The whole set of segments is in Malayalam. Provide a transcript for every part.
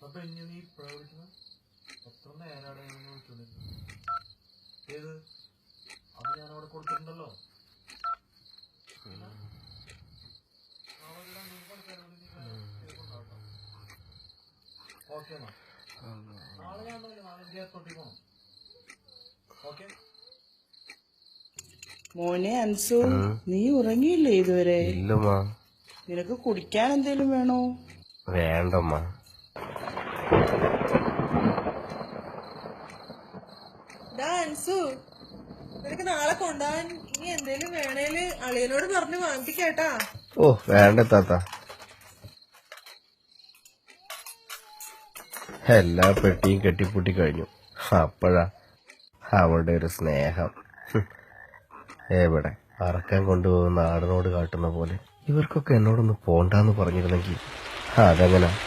അപ്പൊ ഇനി നീ എത്ര ഏത് അത് ഞാൻ അവിടെ കൊടുത്തിട്ടുണ്ടല്ലോ ഓക്കെ എന്നാ. നാളെ ഞാൻ നാളെ എനിക്ക് എയർപോർട്ടിൽ ഓക്കെ? മോനെ അൻസു നീ ഉറങ്ങിയില്ലേ ഇതുവരെ? ഇല്ലമ്മ. നിനക്ക് കുടിക്കാൻ എന്തേലും വേണോ? വേണ്ടമ്മ. അൻസു നിനക്ക് നാളെ കൊണ്ടുപോകാൻ ഇനി എന്തേലും വേണേൽ അളിയനോട് പറഞ്ഞ് വാങ്ങിപ്പിക്കേട്ടാ. ഓ വേണ്ട താത്ത. എല്ലാ പെട്ടിയും കെട്ടിപ്പൂട്ടി കഴിഞ്ഞു. അപ്പോഴാ അവളുടെ ഒരു സ്നേഹം. എവിടെ? അറക്കാൻ കൊണ്ടുപോകുന്ന ആടിനോട് കാട്ടുന്ന പോലെ ഇവർക്കൊക്കെ എന്നോടൊന്ന് പോണ്ടാന്ന് പറഞ്ഞിരുന്നെങ്കിൽ. അതെങ്ങനെ.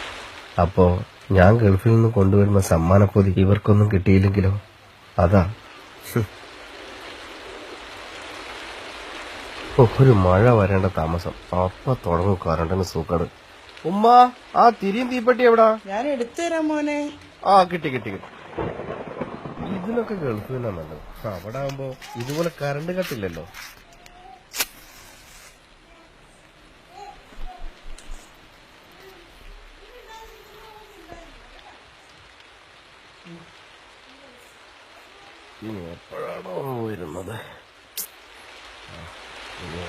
അപ്പോ ഞാൻ ഗൾഫിൽ നിന്ന് കൊണ്ടുവരുന്ന സമ്മാനപ്പൊതി ഇവർക്കൊന്നും കിട്ടിയില്ലെങ്കിലോ? അതാ. ഒരു മഴ വരേണ്ട താമസം. അപ്പൊ തുടങ്ങും കറണ്ടിന് സൂക്കട്. ഉമ്മ ആ തിരിയും തീപ്പെട്ടി എവിടാ? ഞാൻ എടുത്തു തരാം മോനെ. ആ കിട്ടി കിട്ടി കിട്ടി. ഇതിനൊക്കെ ഗൾഫ് തന്നെ നല്ലത്. അവിടെ ആവുമ്പോ ഇതുപോലെ കറണ്ട് കട്ടില്ലല്ലോ. ഇനി എപ്പോഴാണോ വരുന്നത്? ഇനി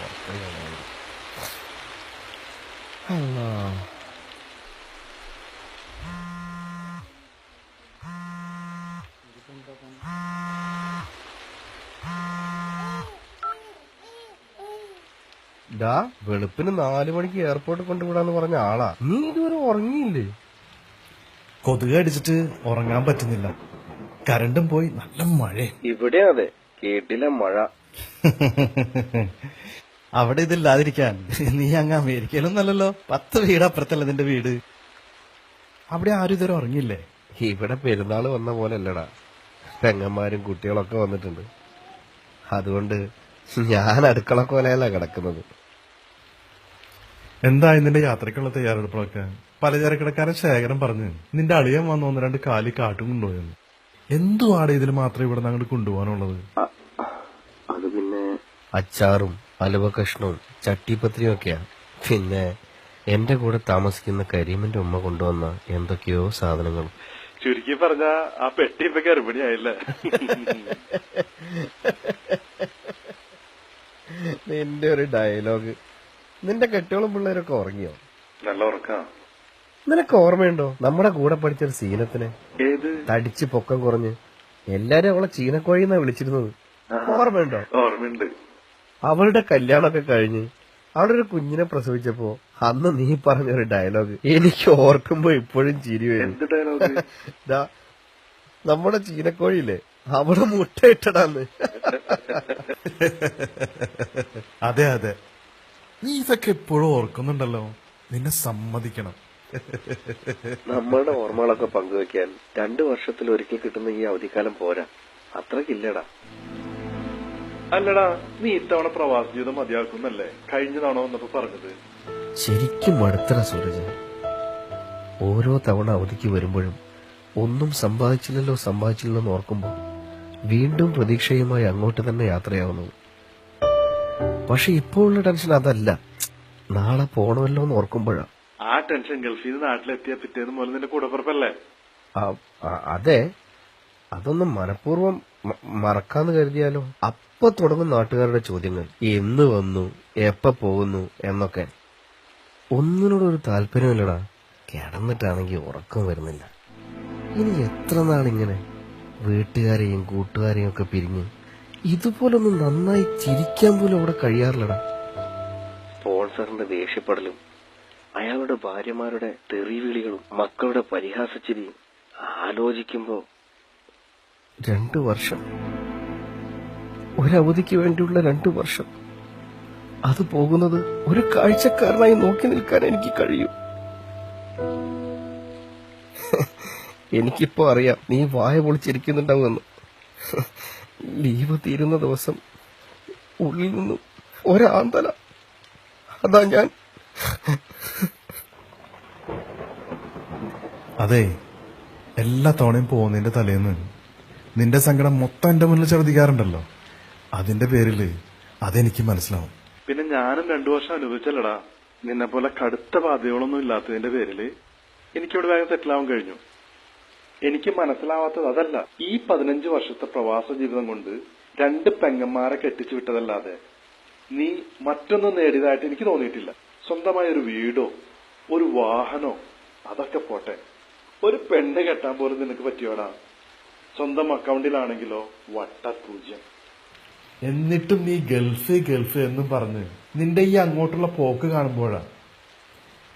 ഡാ വെളുപ്പിന് നാലു മണിക്ക് എയർപോർട്ടിൽ കൊണ്ടുവിടാന്ന് പറഞ്ഞ ആളാ. നീ ഇതുവരെ ഉറങ്ങിയില്ലേ? കൊതുക് അടിച്ചിട്ട് ഉറങ്ങാൻ പറ്റുന്നില്ല. കരണ്ടും പോയി നല്ല മഴ ഇവിടെ അതെ കേട്ടില്ല മഴ. അവിടെ ഇതില്ലാതിരിക്കാൻ നീ അങ്ങ് അമേരിക്കയിലൊന്നല്ലല്ലോ പത്ത് വീട് അപ്പുറത്തല്ല നിന്റെ വീട്? അവിടെ ആരും ഇതുവരെ ഉറങ്ങിയില്ലേ? ഇവിടെ പെരുന്നാൾ വന്ന പോലെ അല്ലടാ. പെങ്ങന്മാരും കുട്ടികളൊക്കെ വന്നിട്ടുണ്ട്. അതുകൊണ്ട് ഞാൻ അടുക്കള കോലയല്ല കിടക്കുന്നത്. എന്തായി നിന്റെ യാത്രക്കുള്ള പലചരക്ക് പലചരക്കിടക്കാരൻ ശേഖരൻ പറഞ്ഞു നിന്റെ അളിയൻ വന്ന് ഒന്ന് രണ്ട് കാലി കാട്ടും കൊണ്ടുപോയെന്ന് എന്തുവാണ് ഇതിൽ മാത്രം ഇവിടെ അങ്ങോട്ട് കൊണ്ടുപോകാനുള്ളത്? അത് പിന്നെ അച്ചാറും അലുവ കഷ്ണവും ചട്ടിപ്പത്രിയും ഒക്കെയാ. പിന്നെ എന്റെ കൂടെ താമസിക്കുന്ന കരീമിന്റെ ഉമ്മ കൊണ്ടുവന്ന എന്തൊക്കെയോ സാധനങ്ങൾ. ചുരുക്കി പറഞ്ഞ ആ പെട്ടി ഇപ്പൊ ഗർഭിണിയായില്ലേ? നിന്റെ ഒരു ഡയലോഗ്. നിന്റെ കെട്ടിയോളം പിള്ളേരൊക്കെ ഉറങ്ങിയോ? നല്ല ഉറക്കാ. നിനക്ക് ഓർമ്മയുണ്ടോ? നമ്മുടെ കൂടെ പഠിച്ചൊരു സീനത്തിനെ. ഏത്? തടിച്ച് പൊക്കം കുറഞ്ഞ്. എല്ലാരും അവളെ ചീനക്കോഴി എന്നാ വിളിച്ചിരുന്നത് ഓർമ്മയുണ്ടോ? ഓർമ്മയുണ്ട്. അവളുടെ കല്യാണമൊക്കെ കഴിഞ്ഞ് ഒരു കുഞ്ഞിനെ പ്രസവിച്ചപ്പോ അന്ന് നീ പറഞ്ഞ ഒരു ഡയലോഗ്. എനിക്ക് ഓർക്കുമ്പോ ഇപ്പോഴും ചിരി വരും. നമ്മുടെ ചീനക്കോഴിയില്ലേ? അവിടെ മുട്ടയിട്ടടാന്ന് അതെ അതെ. നീ ഇതൊക്കെ എപ്പോഴും ഓർക്കുന്നുണ്ടല്ലോ. നിന്നെ സമ്മതിക്കണം. നമ്മളുടെ ഓർമ്മകളൊക്കെ പങ്കുവെക്കാൻ രണ്ടു വർഷത്തിൽ ഒരിക്കൽ കിട്ടുന്ന ഈ അവധിക്കാലം പോരാ. അത്രക്കില്ലടാ. അല്ലടാ നീ ഇത്തവണ പ്രവാസ ജീവിതം മതിയാക്കുന്നല്ലേ? കഴിഞ്ഞ തവണ വന്നപ്പോ പറഞ്ഞത്. ശരിക്കും മടുത്തറ സൂരജ്. ഓരോ തവണ അവധിക്ക് വരുമ്പോഴും ഒന്നും സമ്പാദിച്ചില്ലല്ലോ സമ്പാദിച്ചില്ലല്ലോ എന്ന് ഓർക്കുമ്പോ വീണ്ടും പ്രതീക്ഷയുമായി അങ്ങോട്ട് തന്നെ യാത്രയാവുന്നു. പക്ഷെ ഇപ്പോഴുള്ള ടെൻഷൻ അതല്ല. നാളെ പോണമല്ലോ എന്ന് ഓർക്കുമ്പോഴാ. ആ ടെൻഷൻ ഗൾഫിൽ നിന്ന് നാട്ടിലെത്തിയ പിറ്റേന്ന് മുതൽ നിന്റെ കൂടപ്പുറപ്പല്ലേ അതെ. അതൊന്നും മനഃപൂർവം മറക്കാന്ന് കരുതിയാലോ? അപ്പൊ തുടങ്ങും നാട്ടുകാരുടെ ചോദ്യങ്ങൾ. എന്ന് വന്നു എപ്പ പോകുന്നു എന്നൊക്കെ. ഒന്നിനോട് ഒരു താല്പര്യമില്ലടാ. കിടന്നിട്ടാണെങ്കിൽ ഉറക്കം വരുന്നില്ല. ഇനി എത്ര നാളിങ്ങനെ വീട്ടുകാരെയും കൂട്ടുകാരെയും ഒക്കെ പിരിഞ്ഞ് ഇതുപോലൊന്നും നന്നായി ചിരിക്കാൻ പോലും അവിടെ കഴിയാറില്ലടാ. സ്പോൺസറിന്റെ ദേഷ്യപ്പെടലും അയാളുടെ ഭാര്യമാരുടെ തെറിവിളികളും മക്കളുടെ പരിഹാസച്ചിരിയും ആലോചിക്കുമ്പോ രണ്ടു വർഷം. ഒരവധിക്ക് വേണ്ടിയുള്ള രണ്ടു വർഷം. അത് പോകുന്നത് ഒരു കാഴ്ചക്കാരനായി നോക്കി നിൽക്കാൻ എനിക്ക് കഴിയും. എനിക്കിപ്പോ അറിയാം. നീ വായ പൊളിച്ചിരിക്കുന്നുണ്ടാവുമെന്ന്. ലീവ് തീരുന്ന ദിവസം ഉള്ളിൽ നിന്നും ഒരാന്തല. അതാ ഞാൻ. അതെ എല്ലാ തവണയും പോകുന്നതിന്റെ തലേന്ന് നിന്റെ സങ്കടം മൊത്തം എന്റെ മുന്നിൽ ഛർദിക്കാറുണ്ടല്ലോ അതിന്റെ പേരിൽ അതെനിക്ക് മനസ്സിലാവും. പിന്നെ ഞാനും രണ്ടു വർഷം അനുഭവിച്ചല്ലടാ. നിന്നെ പോലെ കടുത്ത ബാധ്യതകളൊന്നും ഇല്ലാത്തതിന്റെ പേരിൽ എനിക്കിവിടെ വേഗം സെറ്റിൽ ആവാൻ കഴിഞ്ഞു. എനിക്ക് മനസ്സിലാവാത്തത് അതല്ല. ഈ പതിനഞ്ച് വർഷത്തെ പ്രവാസ ജീവിതം കൊണ്ട് രണ്ട് പെങ്ങന്മാരെ കെട്ടിച്ചു വിട്ടതല്ലാതെ നീ മറ്റൊന്നും നേടിയതായിട്ട് എനിക്ക് തോന്നിയിട്ടില്ല. സ്വന്തമായ ഒരു വീടോ ഒരു വാഹനോ അതൊക്കെ പോട്ടെ. ഒരു പെണ്ണ് കെട്ടാൻ പോലും നിനക്ക് പറ്റിയോടാ? സ്വന്തം അക്കൗണ്ടിലാണെങ്കിലോ വട്ട പൂജ്യം. എന്നിട്ടും നീ ഗൾഫ് ഗൾഫ് എന്നും പറഞ്ഞ് നിന്റെ ഈ അങ്ങോട്ടുള്ള പോക്ക് കാണുമ്പോഴാ?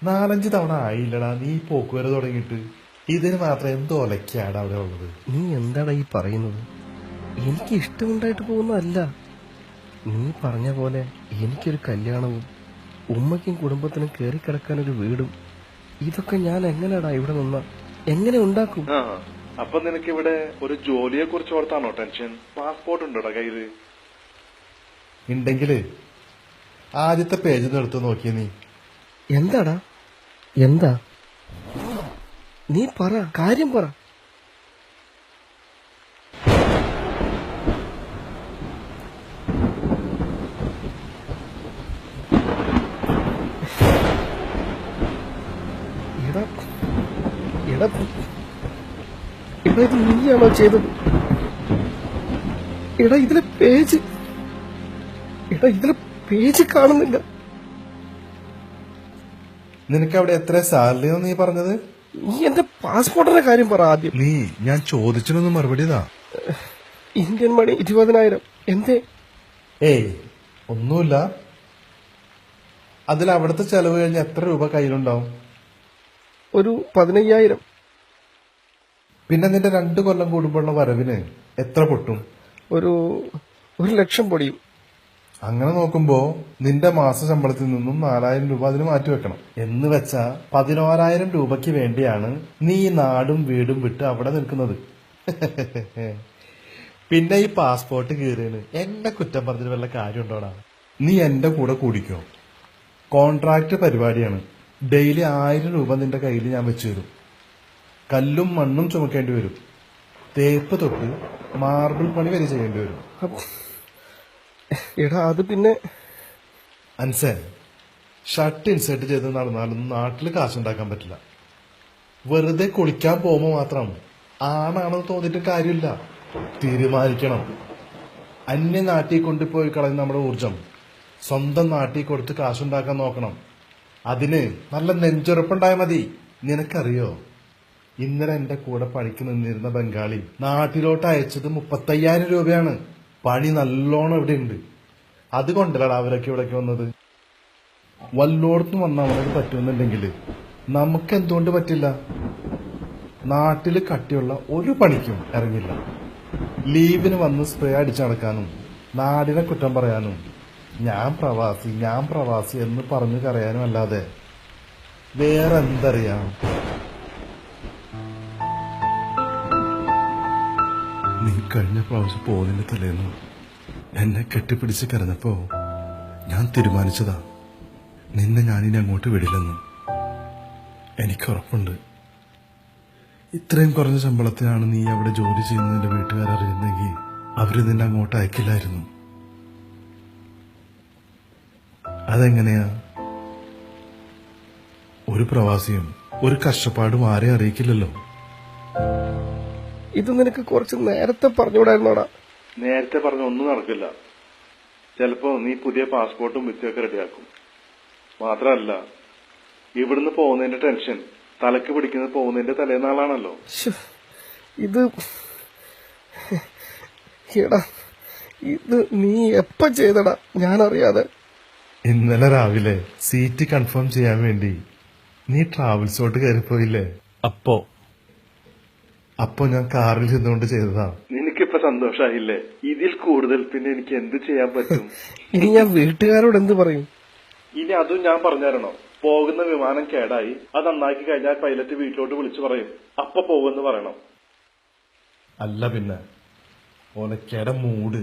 നാലഞ്ച് തവണ ആയില്ലടാ നീ പോക്ക് വരെ തുടങ്ങിയിട്ട്. ഇതിന് മാത്രം എന്തോ ഒലക്കാണ് അവിടെ ഉള്ളത്. നീ എന്താടാ ഈ പറയുന്നത്? എനിക്ക് ഇഷ്ടമുണ്ടായിട്ട് പോകുന്നതല്ല. നീ പറഞ്ഞ പോലെ എനിക്കൊരു കല്യാണവും ഉമ്മയ്ക്കും കുടുംബത്തിനും കയറിക്കിടക്കാൻ ഒരു വീടും. ഇതൊക്കെ ഞാൻ എങ്ങനെയാടാ ഇവിടെ നിന്ന എങ്ങനെ ഉണ്ടാക്കും? അപ്പൊ നിനക്ക് ഇവിടെ ഒരു ജോലിയെ കുറിച്ച് ഓർത്താണോ ടെൻഷൻ? പാസ്പോർട്ട് ഉണ്ടോടാ കയ്യിൽ? ഉണ്ടെങ്കിൽ ആദ്യത്തെ പേജ് എടുത്ത് നോക്കിയ നീ. എന്താടാ? എന്താ? നീ പറ കാര്യം പറ. എടാ എടാ എടാ ഇത് നീയാണോ ചെയ്തത്? എടാ ഇതിലെ പേജ് എടാ ഇതിലെ പേജ് കാണുന്നില്ല. നിനക്ക് അവിടെ എത്ര സാലറി നീ പറഞ്ഞത്? നീ എന്റെ പാസ്പോർട്ടിന്റെ കാര്യം പറ ആദ്യം. നീ ഞാൻ ചോദിച്ചതിനൊന്നും മറുപടി ഇതാ. ഇന്ത്യൻ മണി ഇരുപതിനായിരം. എന്തേ? ഏയ് ഒന്നുമില്ല. അതിൽ അവിടുത്തെ ചെലവ് കഴിഞ്ഞ് എത്ര രൂപ കയ്യിലുണ്ടാവും? ഒരു പതിനയ്യായിരം. പിന്നെ നിന്റെ രണ്ടു കൊല്ലം കൂടുമ്പോഴുള്ള വരവിന് എത്ര പൊട്ടും? ഒരു ഒരു ലക്ഷം പൊടിയും. അങ്ങനെ നോക്കുമ്പോ നിന്റെ മാസ ശമ്പളത്തിൽ നിന്നും നാലായിരം രൂപ അതിന് മാറ്റിവെക്കണം എന്ന് വെച്ചാ പതിനോരായിരം രൂപയ്ക്ക് വേണ്ടിയാണ് നീ നാടും വീടും വിട്ട് അവിടെ നിൽക്കുന്നത്. പിന്നെ ഈ പാസ്പോർട്ട് കീറിയാണ് എന്നെ കുറ്റം പറഞ്ഞിട്ട് വല്ല കാര്യമുണ്ടോടാ? നീ എന്റെ കൂടെ കൂടിക്കോ. കോൺട്രാക്ട് പരിപാടിയാണ്. ഡെയിലി ആയിരം രൂപ നിന്റെ കയ്യിൽ ഞാൻ വെച്ചു തരും. കല്ലും മണ്ണും ചുമക്കേണ്ടി വരും. തേപ്പ് തൊട്ട് മാർബിൾ പണി വരെ ചെയ്യേണ്ടി വരും. എടാ അത് പിന്നെ അൻസൻ ഷർട്ട് ഇൻസേർട്ട് ചെയ്ത് നടന്നാലൊന്നും നാട്ടിൽ കാശുണ്ടാക്കാൻ പറ്റില്ല. വെറുതെ കുളിക്കാൻ പോകുമ്പോ മാത്രം ആണാണെന്ന് തോന്നിയിട്ട് കാര്യമില്ല. തീരുമാനിക്കണം. അന്യ നാട്ടിൽ കൊണ്ടുപോയി കളയുന്ന നമ്മുടെ ഊർജം സ്വന്തം നാട്ടിൽ കൊടുത്ത് കാശുണ്ടാക്കാൻ നോക്കണം. അതിന് നല്ല നെഞ്ചുറപ്പുണ്ടായ മതി. നിനക്കറിയോ? ഇന്നലെ എന്റെ കൂടെ പണിക്ക് നിന്നിരുന്ന ബംഗാളി നാട്ടിലോട്ട് അയച്ചത് മുപ്പത്തയ്യായിരം രൂപയാണ്. പണി നല്ലോണം ഇവിടെ ഉണ്ട് അതുകൊണ്ടല്ല അവരൊക്കെ ഇവിടേക്ക് വന്നത്. വല്ലോടത്തും വന്ന അവനോട് പറ്റുമെന്നുണ്ടെങ്കിൽ നമുക്ക് എന്തുകൊണ്ട് പറ്റില്ല? നാട്ടിൽ കട്ടിയുള്ള ഒരു പണിക്കും ഇറങ്ങില്ല. ലീവിന് വന്ന് സ്പ്രേ അടിച്ചു നടക്കാനും നാടിനെ കുറ്റം പറയാനും ഞാൻ പ്രവാസി ഞാൻ പ്രവാസി എന്ന് പറഞ്ഞു കരയാനും അല്ലാതെ വേറെ കഴിഞ്ഞ പ്രാവശ്യം പോകുന്നതിന്റെ തലേന്ന് എന്നെ കെട്ടിപ്പിടിച്ച് കരഞ്ഞപ്പോ ഞാൻ തീരുമാനിച്ചതാ നിന്നെ ഞാനിനി അങ്ങോട്ട് വിടില്ലെന്ന്. എനിക്ക് ഉറപ്പുണ്ട്. ഇത്രയും കുറഞ്ഞ ശമ്പളത്തിനാണ് നീ അവിടെ ജോലി ചെയ്യുന്നതിന്റെ വീട്ടുകാരറിയുന്നെങ്കിൽ അവർ നിന്നെ അങ്ങോട്ട് അയക്കില്ലായിരുന്നു. അതെങ്ങനെയാ? ഒരു പ്രവാസിയും ഒരു കഷ്ടപ്പാടും ആരെയും അറിയിക്കില്ലല്ലോ. ഇത് നിനക്ക് കുറച്ച് നേരത്തെ പറഞ്ഞുകൂടായിരുന്നോടാ? നേരത്തെ പറഞ്ഞ ഒന്നും നടക്കില്ല. ചിലപ്പോ നീ പുതിയ പാസ്പോർട്ടും വിസയൊക്കെ റെഡിയാക്കും. മാത്രല്ല ഇവിടുന്ന് പോകുന്നതിന്റെ ടെൻഷൻ തലക്ക് പിടിക്കുന്ന പോകുന്നതിന്റെ തലേന്നാളാണല്ലോ. ഇത് എടാ ഇത് നീ എപ്പ ചെയ്തടാ? ഞാനറിയാതെ. ഇന്നലെ രാവിലെ സീറ്റ് കൺഫേം ചെയ്യാൻ വേണ്ടി നീ ട്രാവൽസോട്ട് കയറിപ്പോയില്ലേ? അപ്പോ അപ്പോ ഞാൻ കാറിൽ നിന്നുകൊണ്ട് ചെയ്തതാ എനിക്കിപ്പോ സന്തോഷായില്ലേ? ഇതിൽ കൂടുതൽ പിന്നെ എനിക്ക് എന്ത് ചെയ്യാൻ പറ്റും? ഇനി ഞാൻ വീട്ടുകാരോട് എന്ത് പറയും? ഇനി അതും ഞാൻ പറഞ്ഞുതരണോ. പോകുന്ന വിമാനം കേടായി. അത് നന്നാക്കി കഴിഞ്ഞാൽ പൈലറ്റ് വീട്ടിലോട്ട് വിളിച്ചു പറയും. അപ്പൊ പോകുമെന്ന് പറയണം. അല്ല പിന്നെ ഓലക്കേടെ മൂട്.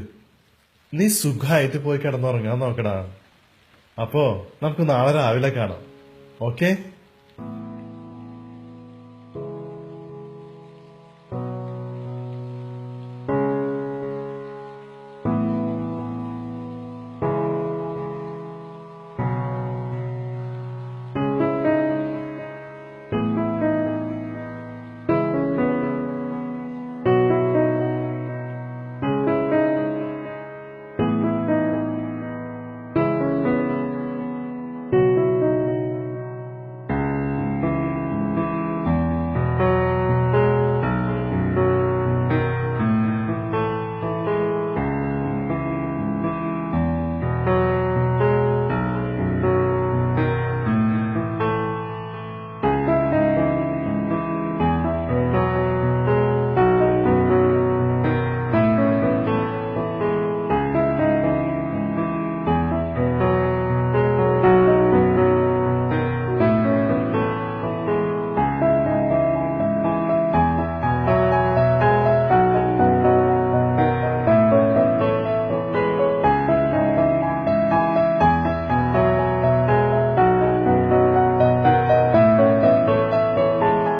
നീ സുഖമായിട്ട് പോയി കിടന്നുറങ്ങാൻ നോക്കടാ. അപ്പോ നമുക്ക് നാളെ രാവിലെ കാണാം. ഓക്കേ?